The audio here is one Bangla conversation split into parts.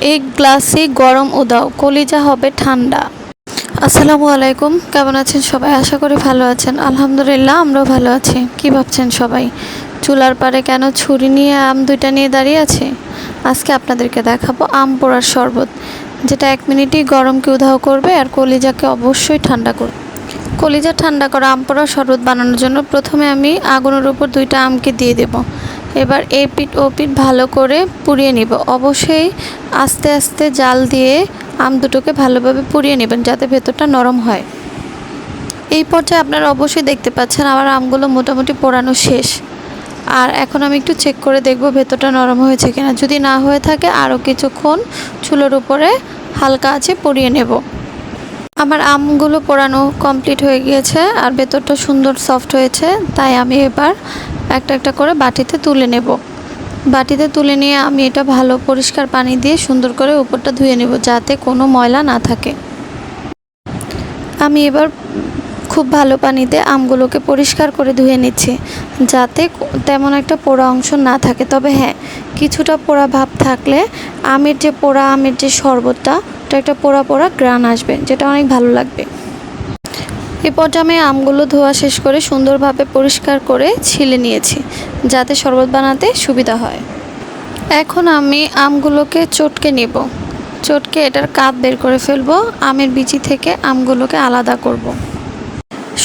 এক গ্লাসে গরম উদাও, কলিজা হবে ঠান্ডা। আসসালামু আলাইকুম, কেমন আছেন সবাই? আশা করি ভালো আছেন। আলহামদুলিল্লাহ, আমরাও ভালো আছি। কি ভাবছেন সবাই? চুলার পারে কেন ছুরি নিয়ে আম দুইটা নিয়ে দাঁড়িয়ে আছে? আজকে আপনাদেরকে দেখাবো আম পোড়ার শরবত, যেটা এক মিনিটেই গরমকে উধাও করবে আর কলিজাকে অবশ্যই ঠান্ডা করবে কলিজা ঠান্ডা করা আম পোড়ার শরবত বানানোর জন্য প্রথমে আমি আগুনের উপর দুইটা আমকে দিয়ে দেব। এবার এই পিঠ ও ভালো করে পুড়িয়ে নিব। অবশ্যই আস্তে আস্তে জাল দিয়ে আম দুটোকে ভালোভাবে পুড়িয়ে নেবেন যাতে ভেতরটা নরম হয়। এই পর্যায়ে আপনারা অবশ্যই দেখতে পাচ্ছেন আমার আমগুলো মোটামুটি পোড়ানো শেষ। আর এখন আমি একটু চেক করে দেখব ভেতরটা নরম হয়েছে কিনা। যদি না হয়ে থাকে আরও কিছুক্ষণ চুলোর উপরে হালকা আছে পুড়িয়ে নেব। আমার আমগুলো পোড়ানো কমপ্লিট হয়ে গিয়েছে আর ভেতরটা সুন্দর সফট হয়েছে, তাই আমি এবার একটা একটা করে বাটিতে তুলে নেব। বাটিতে তুলে নিয়ে আমি এটা ভালো পরিষ্কার পানি দিয়ে সুন্দর করে উপরটা ধুয়ে নেব যাতে কোনো ময়লা না থাকে। আমি এবার খুব ভালো পানিতে আমগুলোকে পরিষ্কার করে ধুয়ে নিচ্ছি যাতে তেমন একটা পোড়া অংশ না থাকে। তবে হ্যাঁ কিছুটা পোড়া ভাব থাকলে আমের যে পোড়া, আমের যে শরবতটা, ওটা একটা পোড়া পোড়া গ্রান আসবে, যেটা অনেক ভালো লাগবে। আমি আমগুলো ধোয়া শেষ করে সুন্দরভাবে পরিষ্কার করে ছিলে নিয়েছি, যাতে শরবত বানাতে সুবিধা হয়। এখন আমি আমগুলোকে চটকে নেব। চটকে এটার কাপ বের করে ফেলব, আমের বিচি থেকে আমগুলোকে আলাদা করব।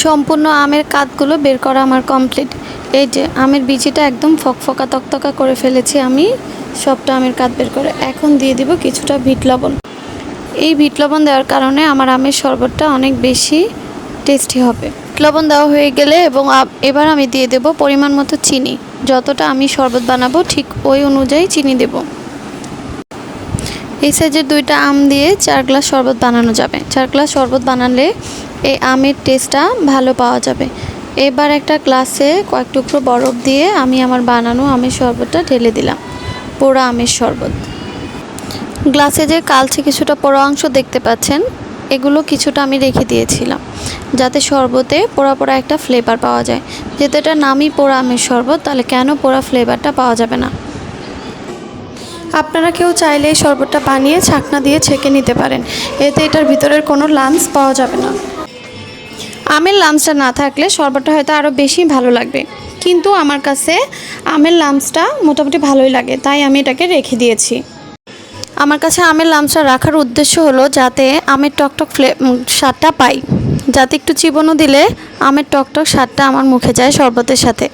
সম্পূর্ণ আমের কাতগুলো বের করা আমার কমপ্লিট। এই যে, আমের বিচিটা একদম ফকফকা তকতকা করে ফেলেছি আমি। সবটা আমের কাত বের করে এখন দিয়ে দিব কিছুটা বিট লবণ। এই বিট লবণ দেওয়ার কারণে আমার আমের শরবতটা অনেক বেশি টেস্টি হবে। লবণ দেওয়া হয়ে গেলে এবং এবার আমি দিয়ে দেব পরিমাণ মতো চিনি। যতটা আমি শরবত বানাবো ঠিক ওই অনুযায়ী চিনি দেব। এই সাইজের দুইটা আম দিয়ে চার গ্লাস শরবত বানানো যাবে। চার গ্লাস শরবত বানালে এই আমের টেস্টটা ভালো পাওয়া যাবে। এবার একটা গ্লাসে কয়েক টুকরো বরফ দিয়ে আমি আমার বানানো আমের শরবতটা ঢেলে দিলাম। পোড়া আমের শরবত। গ্লাসে যে কালচে কিছুটা পোড়া অংশ দেখতে পাচ্ছেন এগুলো কিছুটা আমি রেখে দিয়েছিলাম, যাতে শরবতে পোড়া পোড়া একটা ফ্লেভার পাওয়া যায়। যেহেতু এটা নামই পোড়া আমের শরবত, তাহলে কেন পোড়া ফ্লেভারটা পাওয়া যাবে না? আপনারা কেউ চাইলে এই শরবতটা বানিয়ে ছাকনা দিয়ে ছেঁকে নিতে পারেন। এতে এটার ভিতরের কোনো লাঞ্চ পাওয়া যাবে না। আমের লাঞ্চটা না থাকলে শরবতটা হয়তো আরও বেশি ভালো লাগবে। কিন্তু আমার কাছে আমের লামসটা মোটামুটি ভালোই লাগে, তাই আমি এটাকে রেখে দিয়েছি। আমার কাছে আমের লামচা রাখার উদ্দেশ্য হলো যাতে আমের টকটক ফ্লে স্বাদটা পাই। যাতে একটু চিবনও দিলে আমের টকটক স্বাদটা আমার মুখে যায় শরবতের সাথে।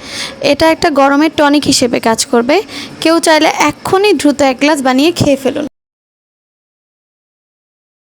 এটা একটা গরমের টনিক হিসেবে কাজ করবে। কেউ চাইলে এক্ষুনি দ্রুত এক গ্লাস বানিয়ে খেয়ে ফেলুন।